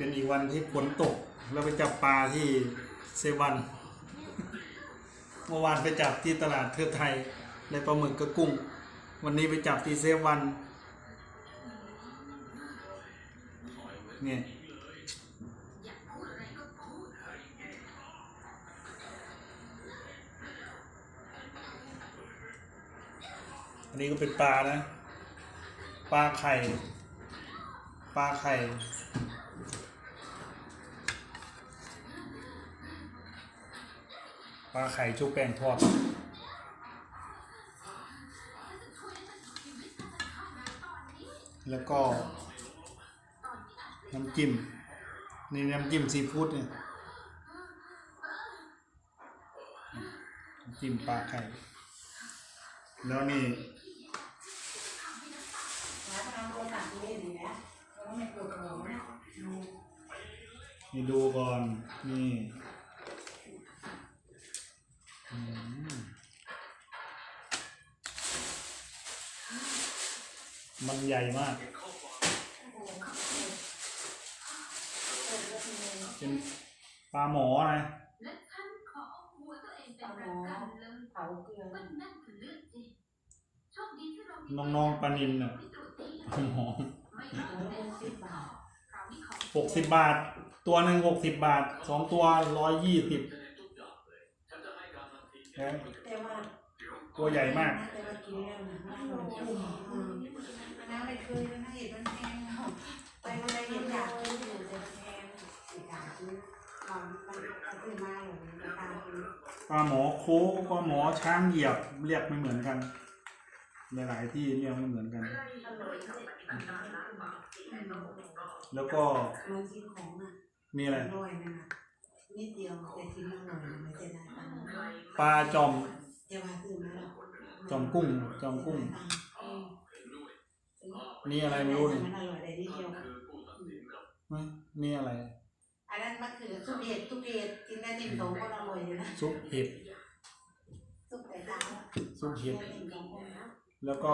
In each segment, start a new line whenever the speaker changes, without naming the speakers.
เป็นอีกวันที่ฝนตก เราไปจับปลาที่เซวันเมื่อวานไปจับที่ตลาดเทือไทยได้ปลาหมึกกับกุ้ง วันนี้ไปจับที่เซวันเนี่ยอันนี้ก็เป็นปลานะ ปลาไข่ ปลาไข่ ลาไข่ชุบแป้งทอดแล้วก็ น้ำจิ้มนี่น้ำจิ้มซีฟู้ดเนี่ยน้ำจิ้มปลาไข่แล้วนี่
แล้วทำโทรศัพท์นี่นี่นะแล้วไม่เปิดโทรนะดู
นี่ดูก่อน นี่อืม มันใหญ่มาก เป็นปลาหมอนะ
และฉันขอเอาหัวตัวเองเป็นประกันเลย
เผาเกลือ
ว่านั่นคือเลือดจริงโชคดีที่เรามี
น้องๆปลานินน่ะ
ไม่ตรวจดี
ปลาหมอ
ไม่
แล้
เอา
ว
เล
เป็
ย
นสิบบาท
คราวนี้ขอ
หกสิบบาท ตัวหนึ่งหกสิบบาท สองตัวร้อยยี่สิบ
แต่ว่า
ตัวใหญ่มาก
แต่ว่ากิ นแล้วนะมันหลงคุ้มอืมน้ำไม่เคยนะเห็นมันแพงไปมันได้เห็นอยากซื้ออยู่แต่มันแพงอยากซื้อตอนมันมันซื้อมาหลงราคาคือ
ปลาหมอโค้กปลาหมอช้างเหยียบเรียกไม่เหมือนกัน หลายๆที่เรียกไม่เหมือนกัน แล้วก็
ลงกินของอะ
มีอะไร
ร่อยนะนิดเดียวแต่กินอร่อยไม่ใช่ได้
ปลาจอมจอมกุ้งจอมกุ้ง นี่อะไรไม่รู้นี่
มันอร่อยได้นิดเดียว
ไม่นี่อะไร
อันนั้นมันคือซุปเห็ดซุปเห็ดกินได้หนึ่งสองคนอร่อยเลยนะ
ซุปเห็ด
ซุปไก่ดาว
ซุปเห็ด
ได้หนึ่งสองคนนะ
แล้วก็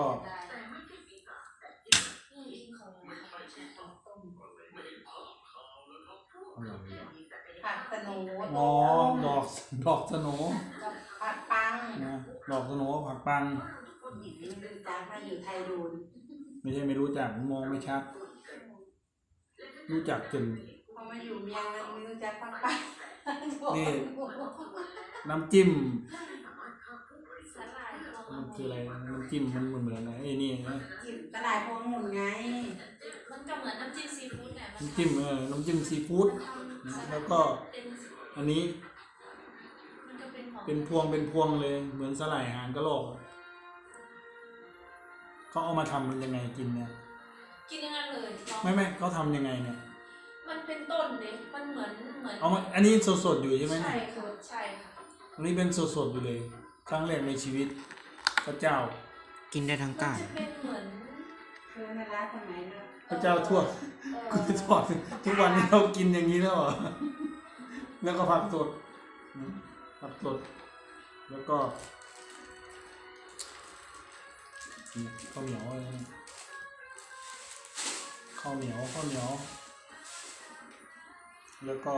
ผัดสโน
อ๋อดอกดอกสโหน
กับผัดปัง
นะดอกสโหนผักปัง
ไม่รู้จักมาอยู่ไทยโดน
ไม่ใช่ไม่รู้จักมองไม่ชัด รู้จักจน
พอมาอยู่เมียงมันไม่รู้จักผัดปัง
นี่น้ำจิ้ม
สลายตัว
มันคืออะไรน้ำจิ้มมันเหมือนเหมือนอะไรไอ้นี่นะ
กินตลาดพวงหมุนไง
มันก็เหมือนน้ำจิ้มซีฟู้ดแหละมัน
น้ำจิ้มเออน้ำจิ้มซีฟู้ดนะแล้วก็
เป็น
อันนี้
มันก็เป็นของ
เป็นพวงเป็นพวงเลย เหมือนสลายหางกระโหลก เขาเอามาทำมันยังไงกินเนี่ย
กินอย่างนั้นเลยลอง
ไม่ไม่เขาทำยังไงเนี่ย
มันเป็นต้นเลยมันเหมือนเหมือน
เอามาอันนี้สดๆอยู่ใช่ไหม
ใช่
เนี่ย
ค่ะใช่ค่ะ
อันนี้เป็นสดๆอยู่เลย ครั้งแรกในชีวิตพระเจ้า
กินได้ทั้ง
มัน
ก้าน
จะเป็นเหมือน
คือในร้านคนไหนเนาะ
พระเจ้าทั่ว
เอ่
กู
อ
ทอดทุกวันนี้เรากินอย่างนี้แล้วเหรอ แล้วก็ผักสดอืมผักสด แล้วก็นี่ ข้าวเหนียวอะไรเนี่ยข้าวเหนียวข้าวเหนียว แล้วก็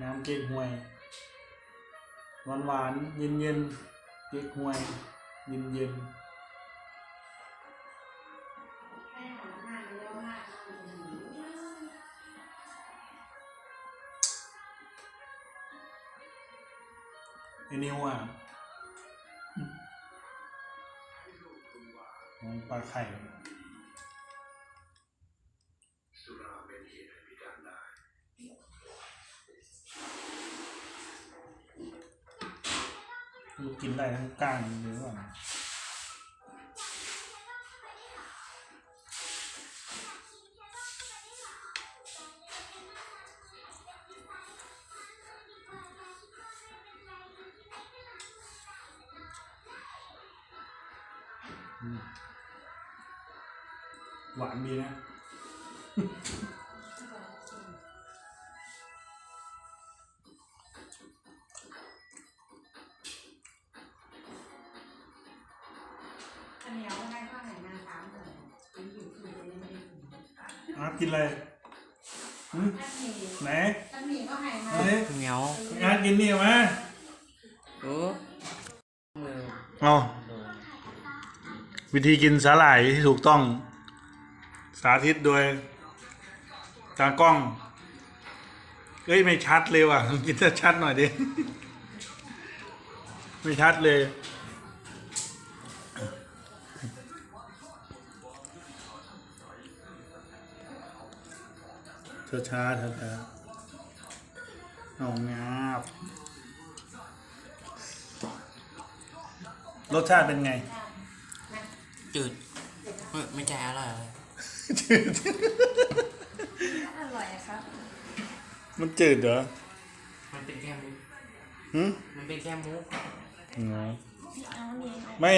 น้ำเก๊กฮวยหวานหวานเย็นเย็นๆเก๊กฮวยเย็นเย็นๆ
ให้หา หน้าเยอะมาก
ไอ้นิวอะของปลาไข่มันกินได้ทั้งก้านหรือเปล่าอื หวานดีนะ
ข้าวเหนียวให้ข้าวไหนมาถามเลยกินอยู่คือยังไม่ได้กิน
อะกินอะไรหืม
ท่านหมี่
ไหน
ท่านหมี่ก็ให้มา
เฮ้ย
เหนียว
งานกินนี่มา
โอ้มือ
เอา
โดน
วิธีกินสาหร่ายที่ถูกต้อง สาธิตโดยตากล้อง เอ้ย ไม่ชัดเลยว่ะกินชัดหน่อยดิ ไม่ชัดเลย ช้าช้าๆช้าๆเอางาบ รสชาติเป็นไง
จืด ไม่ใช่อร่อยเลย
อร่อยอะครับ
มันจืดเหรอ
มันเป็นแค่มุก
หืม
มันเป็นแค่มุก
อ๋อ
เอานี่เอา
ไม่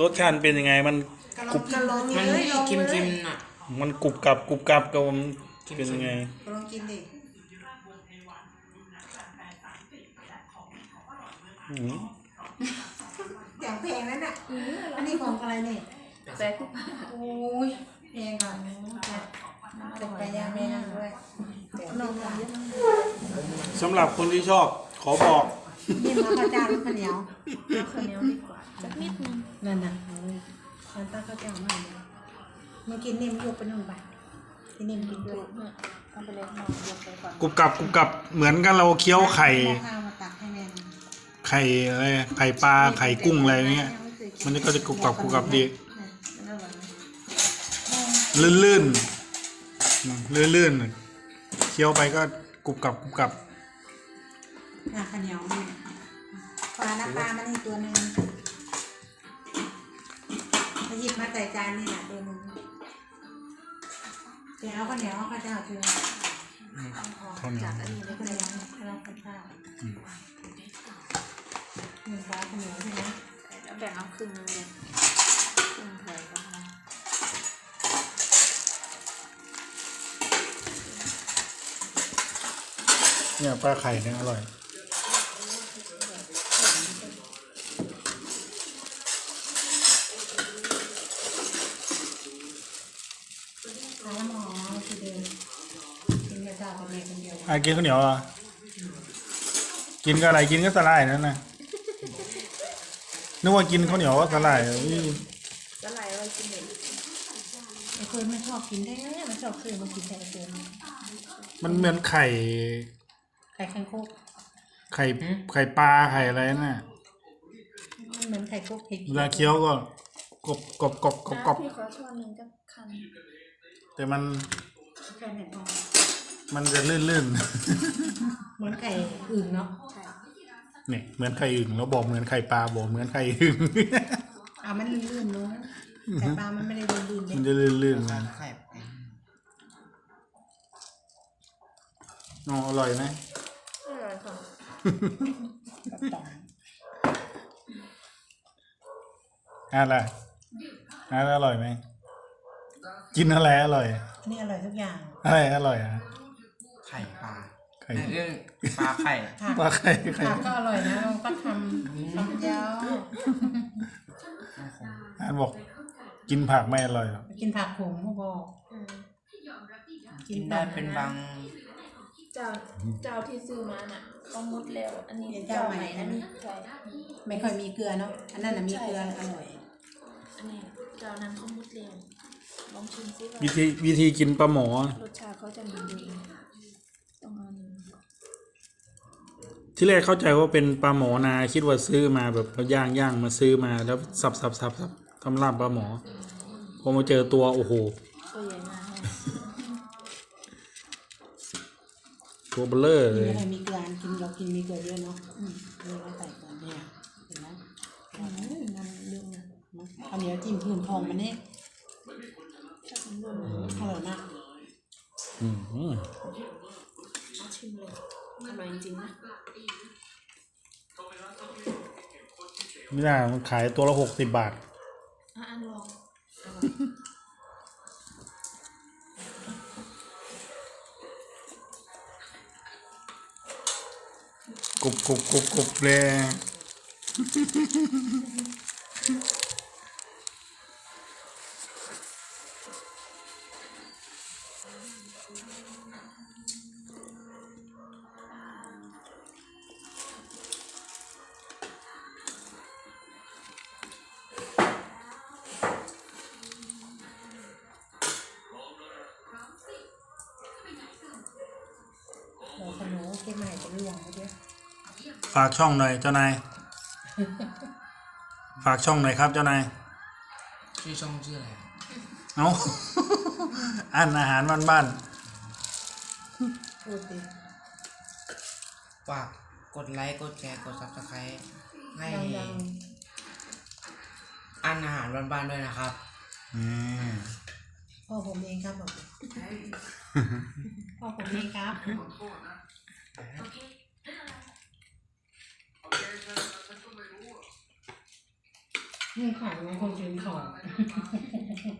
รสชาติเป็นยังไงมัน
กะลองกินลอง
มัน
เลยลอง
กิม
เล
กิ
ย
มๆน่ะ
มันกรุบกรับกรุบกรับกับมันเป็นยังไง
ลองกินดิ
อืม
อย่างแพงนั้นน่ะอันนี้ของอะไรเนี่ย
แซ่บ
โอ้ย แพงก่อนเป็นไก่ย่างแม่นั่งด้วยแต่นมเยอะมาก
สำหรับคนที่ชอบขอบอก
นี่มาข้าวเจ้าหรือข้าวเหนียว
เอาข้าวเหนียวดีกว่าสักนิดนึง
นั่นน่ะโอ้ยฉันตั้งข้าวเจ้ามาเลยมึงกินนิ่มยกไปนู่นไปกินนิ่มกินด้วย
เอาไปเลยนอนยกไปก่อน
กรุบกรับกรุบกรับเหมือนกันเราเคี้ยวไข่
ข้าวมาตักให้แม่
ไข่อะไรไข่ปลาไข่กุ้งอะไรเงี้ย มันก็จะกรุบกรับกรุบกรับดี ลื่นลื่นลื่นลื่นๆเคี้ยวไปก็กรุบกรับกรุบกรับ
อะข้าวเหนียวนี่ปลาน้ำปลามันนี่ตัวหนึ่งมาหยิบมาใส่จานนี่แหละตัวหนึ่งเดี๋ยวเอาข้าวเหนียวเอาข้าวเจ้าเธอ
ข้าวเหนียว
จากอันนี้เลยก็ได้ยังให้เราข้าวเจ้าหนึ่งปลาข้าวเหนียวใช่ไหม
แล้วแบ่งเอาครึ่งนึงเลย
เนี่ยปลาไข่เนี่ยอร่อย
ปลาละหมอคือเดิมกินกระเจ้ากับแม่คนเดียว
อะกินข้าวเหนียวเหรอะ กินก็อะไรกินก็สลายนั่นนะนึกว่ากินข้าวเหนียวก็สลายอุ้ย
จะไหลไว้กินเด็ก
ไอ้คนไม่ชอบกินได้มันชอบซื้อมากินแต่ไอ้คน
มันเหมือนไข่
ไข่แข็งโคก
ไข่ไข่ปลาไข่อะไรน่ะ
มันเหมือนไข่โคกเห็ด
เวลาเคี้ยวก็กรอบกรอบกรอบกรอบกรอบ
พี่ขอช้อนหนึ่งกับคัน
แต่มัน
แค่ไหนพอ
มันจะลื่นลื่น
เหมือนไข่อึ่งเนาะ
ใช่
ๆเนี่ยเหมือนไข่อึ่งแล้วบอกเหมือนไข่ปลาบอกเหมือนไข่อึ่ง
อะมันลื่นๆเนาะไข่ปลามันไม่ได้ลื่นๆ
มัน
เด็
จะลื่นลื่นๆ
ร้า
นะ
นไข่
อ๋ออร่อยไหม
อร่อยค่ะ
อะไรอะไรอร่อยไหมกินอะไรอร่อย
นี่อร่อยทุกอย่าง
อะไรอร่อยอะ
ไข่ปลา
ไข่
เรื่องปลาไข่
ผัก
ปลาไข่ไข่
ผักก็อร่อยนะลองก็ทำทำยาว
อ่านบอก กินผักไม่อร่อยหรอก
กินผักผงเขาบอก
อืม
กินได้เป็นบาง
เจ้าเจ้าที่ซื้อมาน่ะเขามุดแล้ว อันนี้เจ้าใหม่อันนี้ใช่
ไม่ค่อยมีเกลือเนาะอันนั้นน่ะมีเกลืออร่อย
อันนี้เจ้านั้นเขามุดแล้วลองชิมซิว่า
วิธีวิธีกินปลาหมอ
รสชาติเขาจะเหมือนเดิมต้องเอานี้
ที่แรกเข้าใจว่าเป็นปลาหมอนาคิดว่าซื้อมาแบบย่างย่างมาซื้อมาแล้วสับสับสับสับทำลาบปลาหมอพอมาเจอตัวโอ้โห
ตัวใหญ่มากเลย
ตัวเบลเลอร์
กิน
เลย
ไม่ค่อยมีเกลือกินเรากินมีเกลือเยอะเนาะอืมเลยเราใส่เกลือเนี่ยเห็นไหม
อืมมันเรื่องนะ
ข้าวเหนียวจิ้มพื้นทองมันนี่
ถ้าเป็นเรื่อง
อร่อยมาก
อืม
เอาชิมเลยอร่อยจริงๆนะ
ไม่ได้มันขายตัวละหกสิบบาท
อะอันลอง
กรุบกรุบกรุบกรุบเลย ฝากช่องหน่อยเจ้านาย ฝากช่องหน่อยครับเจ้านาย
ชื่อช่องชื่ออะไรอะ
เอาอ่านอาหารบ้านบ้าน
พูดดิ
ฝากกดไลค์ กดแชร์ กดซับสไครต์ให้
ดัง
อันอาหารบ้านๆด้วยนะครับ
ๆนี่
ๆพ่อผมเองครับผมพ่อผมเองครับ นี่ของของคนกินของ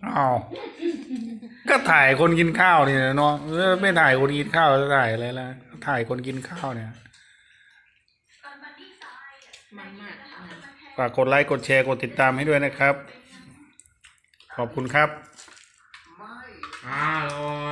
อ้าวก็ถ่ายคนกินข้าวนี่นะเนาะเออไม่ถ่ายคนกินข้าวจะถ่ายอะไรล่ะถ่ายคนกินข้าวเนี่ย
มันมากนะ
ฝากกดไลค์กดแชร์กดติดตามให้ด้วยนะครับ ขอบคุณครับ
อร่อย